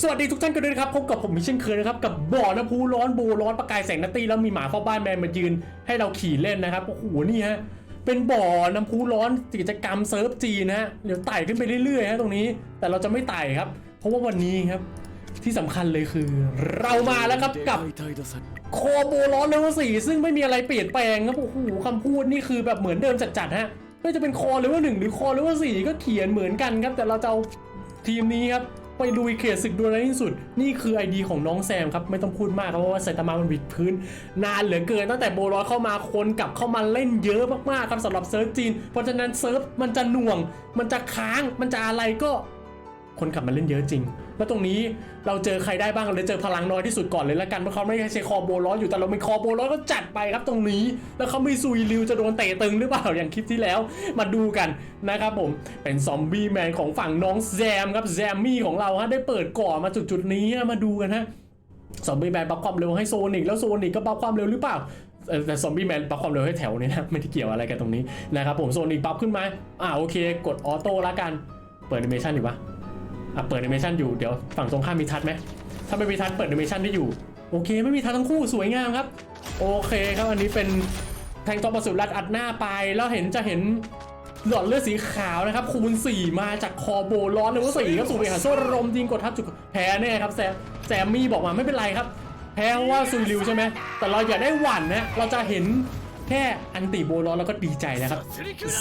สวัสดีทุกท่านกันด้วยนะครับพบกับผมมิเช่นเคยนะครับกับบ่อน้ำพุร้อนโบร้อนประกายแสงนัตตี้แล้วมีหมาเฝ้าบ้านแมนมายืนให้เราขี่เล่นนะครับโอ้โหนี่ฮะเป็นบ่อน้ำพุร้อนกิจกรรมเซิร์ฟจีนะฮะเดี๋ยวไต่ขึ้นไปเรื่อยๆฮะตรงนี้ แต่เราจะไม่ไต่ครับ เพราะว่าวันนี้ครับที่สำคัญเลยคือ เรามาแล้วครับกับโคโบร้อนเลเวลสี่ซึ่งไม่มีอะไรเปลี่ยนแปลงครับโอ้โหคำพูดนี่คือแบบเหมือนเดิมจัดๆฮะไม่จะเป็นคอเลเวลหนึ่งหรือคอเลเวลสี่ก็เขียนเหมือนกันครับแต่เราจะเอาทีมนี้ครับ ไปลุยเขตศึกดวลในที่สุด นี่คือไอดีของน้องแซมครับ ไม่ต้องพูดมากครับเพราะว่าไซตามามันวิดพื้น นานเหลือเกินตั้งแต่โบร้อยเข้ามาคนกลับเข้ามาเล่นเยอะมากๆครับสำหรับเซิร์ฟจีน เพราะฉะนั้นเซิร์ฟมันจะหน่วง มันจะค้างมันจะอะไรก็ คนขับมาเล่นเยอะจริง แล้วตรงนี้เราเจอใครได้บ้างเลยเจอพลังน้อยที่สุดก่อนเลยละกันเพราะเขาไม่ใช่คอโบร้อนอยู่แต่เรามีคอโบร้อนก็จัดไปครับตรงนี้ แล้วเขาไมีซุยริวจะโดนเตะตึงหรือเปล่าอย่างคลิปที่แล้วมาดูกันนะครับผมเป็นซอมบี้แมนของฝั่งน้องแซมครับแซมมี่ของเราฮะได้เปิดก่อมาจุดจุดนี้มาดูกันฮะซอมบี้แมนบัฟความเร็วให้โซนิกแล้วโซนิกก็บัฟความเร็วหรือเปล่าแต่ซอมบี้แมนบัฟความเร็วให้แถวนี้นะไม่ได้เกี่ยวอะไรกันตรงนี้นะครับผมโซนิกบัฟขึ้นมาอ่าโอเค กดออโต้ละกันเปิดแอนิเมชันอยู่ปะ อะเปิดแอนิเมชันอยู่เดี๋ยวฝั่งตรงข้ามมีทัดไหมถ้าไม่มีทัดเปิดแอนิเมชันได้อยู่ โอเคไม่มีทัดทั้งคู่สวยงามครับ โอเคครับอันนี้เป็นแทงตอประสุรัดอัดหน้าไป แล้วเห็นจะเห็นหลอดเลือดสีขาวนะครับคูณ4 มาจากคอโบร้อนเลยว่าสี่ก็สูบไปหาโซ่ระลมยิงกดทับจุดแพ้แน่ครับแซมแซมมี่บอกมาไม่เป็นไรครับ แพ้เพราะว่าซุยริวใช่ไหมแต่เราอย่าได้หวั่นนะเราจะเห็นแค่อันติโบร้อนแล้วก็ดีใจนะครับ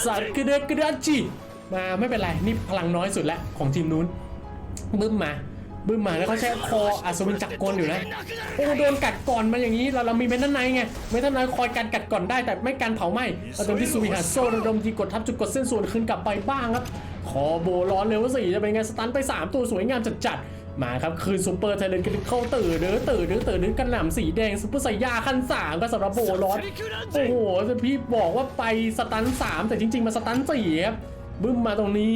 สัตว์กระเดกกระดาจิมาไม่เป็นไรนี่พลังน้อยสุดแล้วของทีมนู้น บึ้มมาบึ้มมาแล้วเขาใช้คออัศวินจักรกลอยู่นะโอ้โดนกัดก่อนมาอย่างนี้เราเรามีเมทันไนไงเมทันไนคอยกันกัดก่อนได้แต่ไม่การเผาไหม้ราเติมที่สุวิหาโซ่ระดมยิงกดทับจุดกดเส้นส่วนคืนกลับไปบ้างครับคอโบร้อนเลยว่าสี่จะเป็นไงสตันไป 3 ตัวสวยงามจัดจัดๆมาครับ คืนซูเปอร์ไทเลนกันเข้าตื่นเด้อตื่นเด้อตื่นเด้อกันหนำสีแดงซูเปอร์ไซยาขั้นสามก็สำหรับโบร้อนโอ้โหพี่บอกว่าไปสตันสามแต่จริง ๆมาสตันสี่ครับบึ้มมาตรงนี้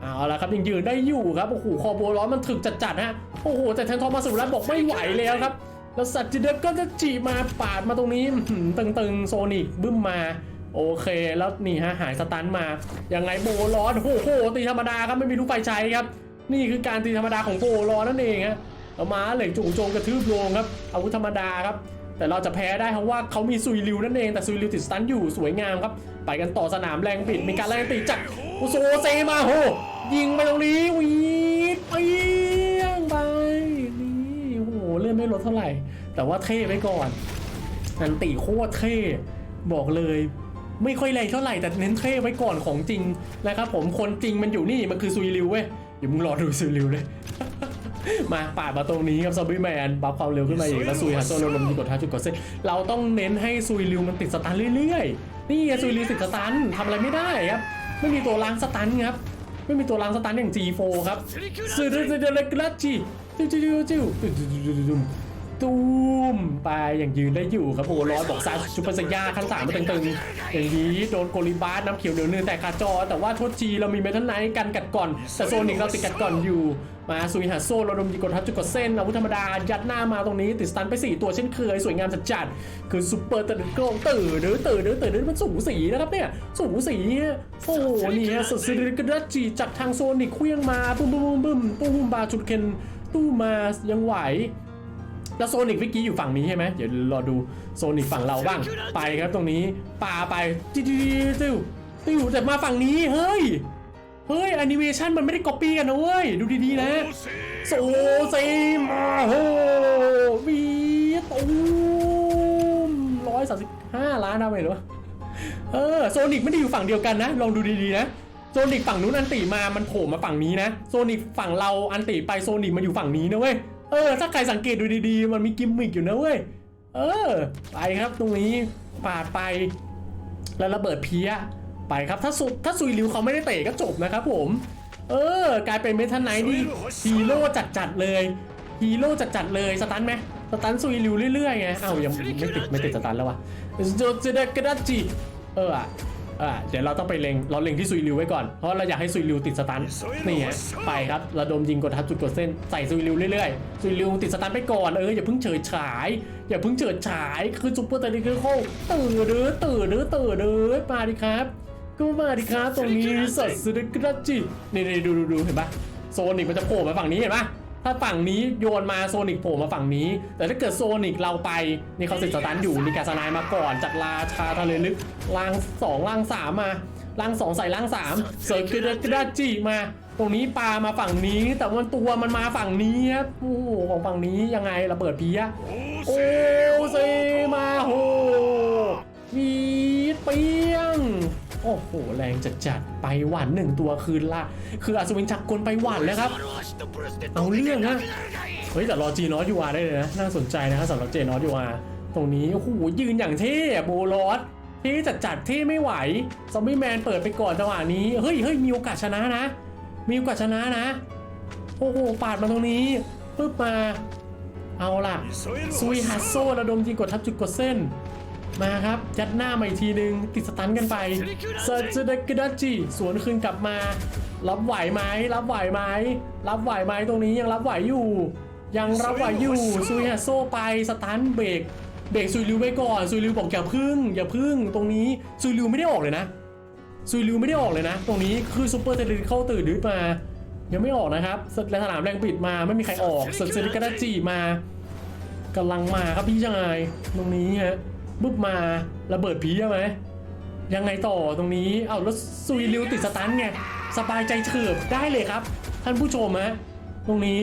เอาละครับยังยืนได้อยู่ครับโอ้โหคอโบร้อนมันถึกจัดๆฮะโอ้โหแต่แทนทอมมาสุรัตบอกไม่ไหวแล้วครับแล้วสัตว์จิเดกก็จะจีมาปาดมาตรงนี้ตึงๆโซนิกบึ้มมาโอเคแล้วนี่ฮะหายสตันมายังไงโบร้อนโอ้โหตีธรรมดาครับไม่มีลูกไฟใช้ครับ นี่คือการตีธรรมดาของโบร้อนนั่นเองฮะเอามาเหล็กจู่โจมกระทืบโลงครับอาวุธธรรมดาครับแต่เราจะแพ้ได้เพราะว่าเขามีซุยริวนั่นเองแต่ซุยริวติดสตันอยู่สวยงามครับ ไปกันต่อสนามแรงบิดมีการแรงตีจาก อุโซเซมาโหยิงไปตรงนี้วีดเปียงไปนี่โหเลื่อนไม่ลดเท่าไหร่ แต่ว่าเท่ไปก่อนนันตีโคตรเท่บอกเลยไม่ค่อยแรงเท่าไหร่แต่เน้นเท่ไว้ก่อนของจริงนะครับผมคนจริงมันอยู่นี่มันคือซุยริวเว้ยเดี๋ยวมึงรอดูซุยริวเลย มาปาดมาตรงนี้ครับซอมบี้แมนบัฟความเร็วขึ้นมาอีกแล้วซุยฮัตโซโลลมยิงกดท้าจุดกดเส้นเราต้องเน้นให้ซุยริวมันติดสตันเรื่อยๆ นี่ซุยริวติดสตันทำอะไรไม่ได้ครับ ไม่มีตัวล้างสตันครับ ไม่มีตัวล้างสตันอย่าง G4 ครับสื่อเดเดเลกลัจีจิ้วจิ้วจิ้วจิ้ว ตุ้มตูมไปอย่างยืนได้อยู่ครับโอ้ร้อยบอกซาซูเปอร์สยาขั้นสามมาตึงๆอย่างนี้โดนโกลิบาสน้ำเขียวเหลืองเนื้อแต่คาจอ แต่ว่าโทษจีเรามีเมทัลไนท์กันกัดก่อน แต่โซนิกเราติดกัดก่อนอยู่ มาซุยหาโซ่เราดมยิงกดทับจุดกดเส้นอาวุธธรรมดายัดหน้ามาตรงนี้ติดสตันไป 4 ตัวเช่นเคยสวยงามจัดจัดๆคือซูเปอร์ตะลึงโกงตื่นเด้อตื่นเด้อตื่นเด้อมันสูสีนะครับเนี่ยสูสีเนี่ยโอ้โหนี่ฮะสุดสิริกระจีจากทางโซนิกเคลี้ยงมาบึ้มบึ้มบึ้มบึ้มตู้มบาจุดเคนตู้มายังไหว แล้วโซนิกเมื่อกี้อยู่ฝั่งนี้ใช่ไหมเดี๋ยวรอดูโซนิกฝั่งเราบ้างไปครับตรงนี้ป่าไปจิ้วจิ้วจิ้วจิ้วแต่มาฝั่งนี้เฮ้ยเฮ้ยแอนิเมชันมันไม่ได้ก๊อปปี้กันนะเว้ยดูดีๆนะโซเซมาโฮวีตูมร้อยสามสิบห้าล้านนะเว้ยหรอเออโซนิกไม่ได้อยู่ฝั่งเดียวกันนะลองดูดีๆนะโซนิกฝั่งนู้นอันติมามันโผล่มาฝั่งนี้นะโซนิกฝั่งเราอันติไปโซนิกมันอยู่ฝั่งนี้นะเว้ย เออ ถ้าใครสังเกตดูดีๆ มันมีกิมมิกอยู่นะเว้ย เออ ไปครับตรงนี้ปาดไป แล้วระเบิดเพี้ย ไปครับ ถ้าสุถ้าซุยริวเขาไม่ได้เตะก็จบนะครับผม เออ กลายเป็นเมทันไนท์นี่ฮีโร่จัดๆเลยฮีโร่จัดๆเลยสตันไหมสตันซุยริวเรื่อยๆไงอ้าวยังไม่ติดไม่ติดสตันแล้ววะโจเจเดกระดัจิเออ อะอะเดี๋ยวเราต้องไปเล็งเราเล็งที่ซุยริวไว้ก่อนเพราะเราอยากให้ซุยริวติดสตันนี่ฮะไปครับระดมยิงกดทับจุดกดเส้นใส่ซุยริวเรื่อยๆซุยริวติดสตันไปก่อนเอออย่าเพิ่งเฉยฉาย อย่าเพิ่งเฉิดฉายคือซุปเปอร์เตนิเคิลตื่นเด้อตื่นเด้อตื่นเด้อมาดิครับ ก็มาดิครับตรงนี้สดสุดกระจินี่นี่ดูดูดูเห็นปะโซนิกมันจะโผล่มาฝั่งนี้เห็นปะ ถ้าฝั่งนี้โยนมาโซนิกโผล่มาฝั่งนี้ แต่ถ้าเกิดโซนิกเราไปนี่เขาสิสตันอยู่นี่กาสนายมาก่อนจากราชาทะเลลึกล่างสองล่างสามมาล่างสองใส่ล่างสามเซอร์คิดกระดาจิมา ตรงนี้ปลามาฝั่งนี้ แต่มันตัวมันมาฝั่งนี้ครับโอ้ของฝั่งนี้ยังไงระเบิดเพียโอ้เซมาโหมีดเปียง โอ้โห แรงจัดจัดๆไปหวันหนึ่งตัวคืนละคืออัศวินจักกลไปหวันแล้วครับ เอาเรื่องนะ เฮ้ยแต่รอจีนอสยูอาได้เลยนะ น่าสนใจนะครับสำหรับเจนอสยูอาตรงนี้ โอ้โห ยืนอย่างเท่โบลอสเท่จัดจัดๆเท่ไม่ไหว ซอมบี้แมนเปิดไปก่อนจังหวะนี้ เฮ้ยเฮ้ยมีโอกาสชนะนะ มีโอกาสชนะนะ โอ้โห ปาดมาตรงนี้ปึ๊บมา เอาล่ะซุยฮัสโซระดมยิงกดทับจุดกดเส้น มาครับยัดหน้ามาอีกทีนึง ติดสตันกันไปเซอร์จูดกิดัจิสวนคืนกลับมา รับไหวไหมรับไหวไหมรับไหวไหมตรงนี้ยังรับไหวอยู่ ยังรับไหวอยู่ซุยฮัสโซไปสตันเบรกเบรกซุยริวไว้ก่อนซุยริวบอกอย่าพึ่ง อย่าพึ่งตรงนี้ซุยริวไม่ได้ออกเลยนะซุยริวไม่ได้ออกเลยนะ ตรงนี้คือซูเปอร์เทเลเข้าตื่นดึดมา ยังไม่ออกนะครับและสนามแรงปิดมาไม่มีใครออกเซอร์เซริกาดาจิมากำลังมาครับพี่ชายตรงนี้ฮะ บึ๊บมาระเบิดผีใช่ไหมยังไงต่อตรงนี้เอาแล้วซุยริวติดสตันไงสบายใจเฉิบได้เลยครับ ท่านผู้ชมฮะตรงนี้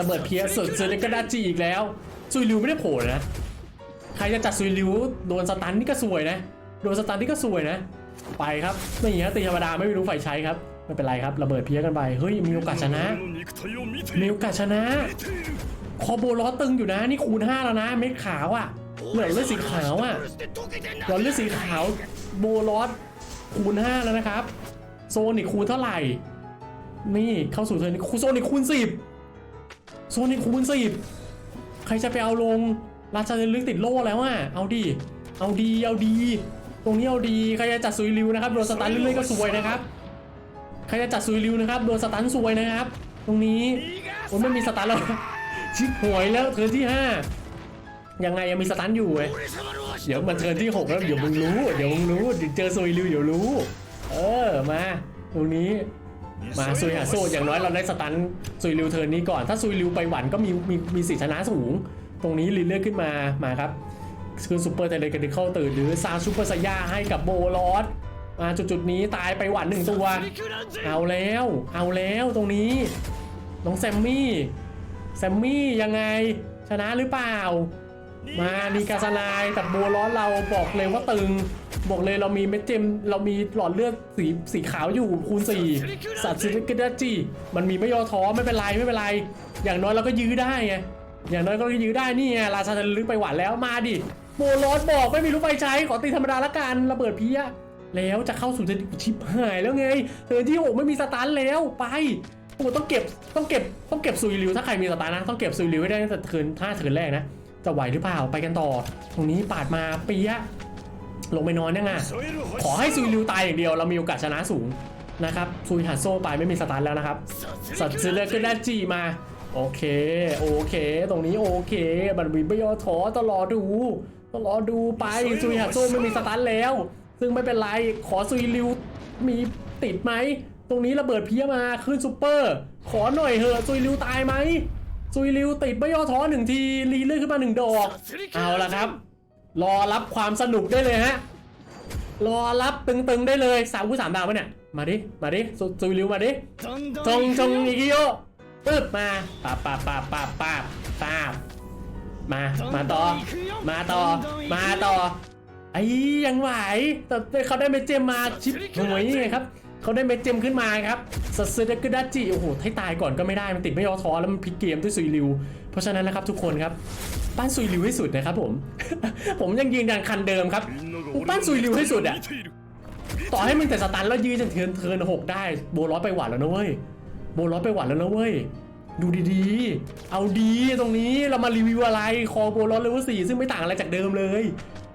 ระเบิดเพียเซอร์เซริกดาจิอีกแล้วซุยริวไม่ได้โผล่นะใครจะจัดซุยริวโดนสตันนี่ก็สวยนะ โดนสตันนี่ก็สวยนะ ไปครับไม่อย่างนี้ตีธรรมดาไม่รู้ไฟใช้ครับไม่เป็นไรครับระเบิดเพี้ยกันไปเฮ้ยมีโอกาสชนะมีโอกาสชนะ คอโบล้อตึงอยู่นะนี่คูณ5แล้วนะเม็ดขาวอะ่ะ เหลือเลือดสีขาวอะ่ะหลอดเลือดสีขาวโบลอสคูณ 5 แล้วนะครับ โซนิกคูณเท่าไหร่ นี่เข้าสู่เทอร์นนี้โซนิกคูณ 10 โซนิกคูณ 10 ใครจะไปเอาลง ราชาเดลึกติดโล่แล้วอะ เอาดี เอาดี เอาดี ตรงนี้เอาดี ใครจะจัดซุยริวนะครับ โดนสตันเรื่อยๆก็สวยนะครับ ใครจะจัดซุยริวนะครับ โดนสตันซวยนะครับ ตรงนี้โอ้ไม่มีสตันแล้ว ชิบหวยแล้วเทิร์นที่ 5 ยังไงยังมีสตันอยู่เว้ยเดี๋ยวมันเทินที่6แล้วเดี๋ยวมึงรู้เดี๋ยวมึงรู้เจอซุยริวเดี๋ยวรู้ เออมาตรงนี้มาซุยหาโซอย่างน้อยเราได้สตันซุยริวเทินนี้ก่อน ถ้าซุยริวไปหวันก็มีมีมีสิทธิชนะสูง ตรงนี้ลีเลือกขึ้นมามาครับคือซูเปอร์เทเลกันดิเข้าตื่นหรือซาซูเปอร์สยาให้กับโบลอสมาจุดๆนี้ตายไปหวันหนึ่งตัว เอาแล้ว เอาแล้วตรงนี้ น้องแซมมี่ แซมมี่ยังไง ชนะหรือเปล่า มานีกาซานายแต่โบลอสเราบอกเลยว่าตึง บอกเลยเรามีเม็ดเจมเรามีหลอดเลือดสีสีขาวอยู่คูณ4สัตว์ซิลิกิดาจิมันมีไม่ย่อท้อไม่เป็นไรไม่เป็นไร อย่างน้อยเราก็ยื้อได้ไงอย่างน้อยก็ยื้อได้นี่ไงราชาจะลึกไปหวานแล้วมาดิโบลอสบอกไม่มีรู้ไฟใช้ขอตีธรรมดาละกันระเบิดเพี้ยแล้วจะเข้าสู่เทิร์นชิปหายแล้วไงเทิร์นที่หกไม่มีสตาร์แล้วไปโอ้ต้องเก็บต้องเก็บต้องเก็บซุยริวถ้าใครมีสตาร์นะต้องเก็บซุยริวให้ได้ตั้งแต่เทิร์นถ้าเทิร์นแรกนะ จะไหวหรือเปล่าไปกันต่อ ตรงนี้ปาดมาเปียะลงไปนอนยังไงขอให้ซุยริวตายอย่างเดียวเรามีโอกาสชนะสูงนะครับซุยหัดโซ่ไปไม่มีสตาร์ทแล้วนะครับสัตว์ซื้อเลือกขึ้นได้จีมา โอเค โอเค ตรงนี้โอเคมันมีไม่ย่อท้อต้องรอดูต้องรอดูไปซุยหัดโซ่ไม่มีสตาร์ทแล้ว ซึ่งไม่เป็นไรขอซุยริวมีติดไหม ตรงนี้ระเบิดเพี้ยมาขึ้นซูเปอร์ ขอหน่อยเหอะซุยริวตายไหม ซุยริวติดไม่ย่อท้อหนึ่งทีรีเลื่อนขึ้นมาหนึ่งดอก เอาละครับ รอรับความสนุกได้เลยฮะ รอรับตึงๆได้เลยสามคู่สามดาวปะเนี่ย มาดิ มาดิซุซุยริวมาดิจงจงอีกิโยปึ๊บมาปาบปาบปาบปาบปาบปาบมา มาต่อ มาต่อ มาต่อ ไอ้ยังไหวแต่เขาได้เมดเจมมาชิปหวยไงครับ เขาได้เม็ดเจมขึ้นมาครับสัตเซเดกดัจิโอ้โหให้ตายก่อนก็ไม่ได้มันติดไม่ยอท้อแล้วมันพลิกเกมด้วยซุยริว เพราะฉะนั้นนะครับทุกคนครับปั้นซุยริวให้สุดนะครับผม ผมยังยืนยันคันเดิมครับกูป้นซุยริวให้สุดอะต่อให้มึงแต่สตันแล้วยืนจนเทินเทินหกได้โบร้อไปหวานแล้วนะเว้ยโบร้อไปหวานแล้วนะเว้ยดูดีๆ เอาดีตรงนี้เรามารีวิวอะไรคอโบร้อเลเวลสี่ซึ่งไม่ต่างอะไรจากเดิมเลย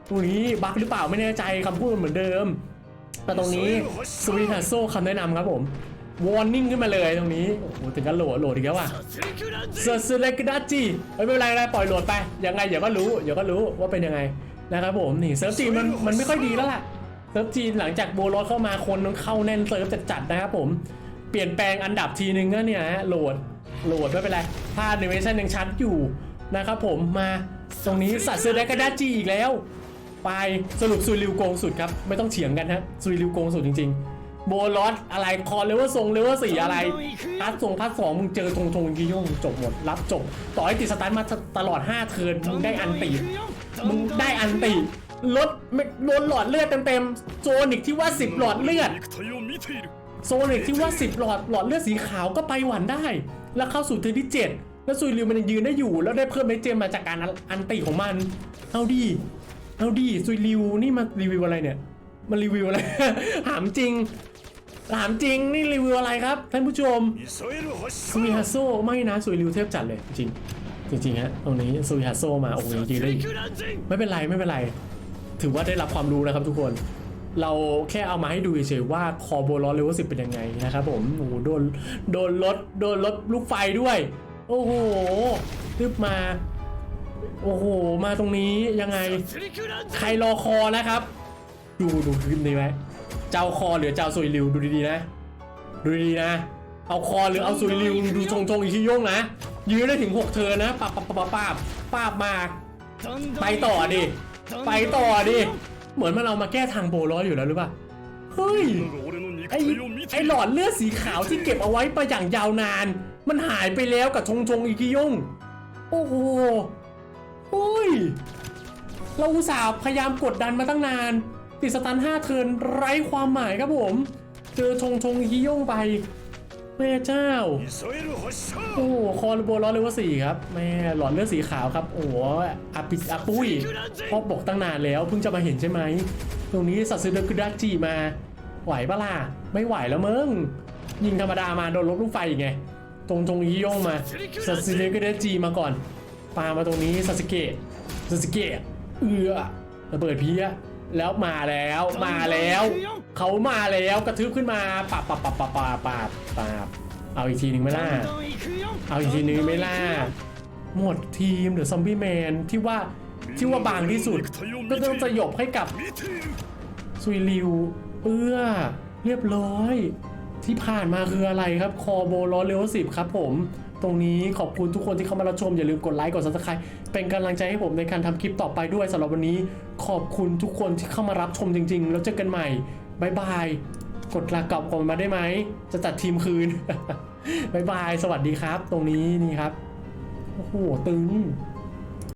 ตรงนี้บั๊กหรือเปล่าไม่แน่ใจคำพูดมันเหมือนเดิม แต่ตรงนี้สวีทัสโซคำแนะนำครับผมวอร์นิ่งขึ้นมาเลยตรงนี้ โอ้โห ถึงกันโหลดโหลดอีกแล้วว่ะเซอร์ซูเลกดัจิไม่เป็นไรไม่เป็นไรปล่อยโหลดไป ยังไงเดี๋ยวก็รู้ เดี๋ยวก็รู้ว่าเป็นยังไงนะครับผม นี่เซิร์ฟจีมันมันไม่ค่อยดีแล้วล่ะ เซิร์ฟจีหลังจากโบโลสเข้ามาคนมันเข้าแน่นเซิร์ฟจัดๆนะครับผม เปลี่ยนแปลงอันดับทีนึงก็เนี่ยฮะโหลด โหลดไม่เป็นไรภาพในเวอร์ชันยังชัดอยู่นะครับผม มาตรงนี้สัตว์เสือแดกระดาจีอีกแล้ว ไปสรุปซุยริวโกงสุดครับ ไม่ต้องเฉียงกันฮะซุยริวโกงสุดจริง ๆ โบลอสอะไรคอเลเวอร์ทรงเลเวอร์สีอะไรพัดทรงพัดสองมึงเจอทงทงกิโยงจบหมดรับจบ ต่อให้ติดสตาร์ทมาตลอด 5 เทิร์นมึงได้อันตีมึงได้อันตีลดโดนหลอดเลือดเต็มๆโซนิกที่ว่า 10 หลอดเลือดโซนิกที่ว่า 10 หลอดหลอดเลือดสีขาวก็ไปหวันได้ แล้วเข้าสู่เทอร์นที่ 7 แล้วซุยริวมันยืนได้อยู่ แล้วได้เพิ่มเมเจมมาจากการอันตีของมัน เอาดี เอาดีซุยริวนี่มารีวิวอะไรเนี่ยมารีวิวอะไร ถามจริง ถามจริงนี่รีวิวอะไรครับท่านผู้ชมซุยฮาโซไม่นะซุยริวเทพจัดเลยจริงจริงฮะตรงนี้ซุยฮาโซมาโอ้โหจริงเลยไม่เป็นไรไม่เป็นไร ถือว่าได้รับความรู้นะครับทุกคน เราแค่เอามาให้ดูเฉยๆว่าคอโบลอสเลเวลสิบเป็นยังไงนะครับผมโอ้โหโดนโดนรถโดนรถลูกไฟด้วย โอ้โหตึบมา โอ้โห มาตรงนี้ยังไง ใครรอคอนะครับ ดูดูคลิปนี้ไหมเจ้าคอหรือเจ้าสุยริวดูดีๆนะ ดูดีๆนะ เอาคอหรือเอาสุยริวดูชงชงอีกชิโยงนะ ยื้อได้ถึงหกเธอนะปาบปาบปาบปับปับมา ไปต่อดิ ไปต่อดิ เหมือนมันเอามาแก้ทางโบล้อยอยู่แล้วหรือเปล่า เฮ้ย ไอไอหลอดเลือดสีขาวที่เก็บเอาไว้ไปอย่างยาวนาน มันหายไปแล้วกับชงชงอีกชิโยงโอ้โห อุ้ย เราอุตส่าห์พยายามกดดันมาตั้งนานปิดสตันห้าเทินไร้ความหมายครับผม เจอชงชงฮิยงไป แม่เจ้า โอ้โหคอร์บัวร้อนเลเวอร์สี่ครับ แม่หลอนเลือดสีขาวครับ โอ้โหอาปิอาปุ้ยพ่อบอกตั้งนานแล้วเพิ่งจะมาเห็นใช่ไหม ตรงนี้สัตว์เซเดกุดาจีมา ไหวปะล่ะ ไม่ไหวแล้วมึง ยิงธรรมดามาโดนลบลูกไฟไงตรงตงฮิยงมาสัตว์เซเดกุดาจีมาก่อน ปามาตรงนี้ซาสเกตซาสเกตเอือระเบิดพี้ยแล้วมาแล้วมาแล้ว เขามาแล้วกระทึบขึ้นมาปาบปับปับปับปัปัปัเอาอีกทีหนึ่งไม่ล่าเอาอีกทีหนึ่งไม่ล่า หมดทีมหรือซอมบี้แมนที่ว่าที่ว่าบางที่สุดก็ต้องสยบให้กับซุยลิวเอื้อเรียบร้อย ที่ผ่านมาคืออะไรครับ คอโบล้อนเร็วสิบครับผม ตรงนี้ขอบคุณทุกคนที่เข้ามารับชม อย่าลืมกดไลค์กด subscribe เป็นกำลังใจให้ผมในการทำคลิปต่อไปด้วยสำหรับวันนี้ ขอบคุณทุกคนที่เข้ามารับชมจริง ๆ แล้วเจอกันใหม่บายบายกดลากลับก่อนมาได้ไหม จะจัดทีมคืนบายบาย สวัสดีครับ ตรงนี้นี่ครับ โอ้โห ตึง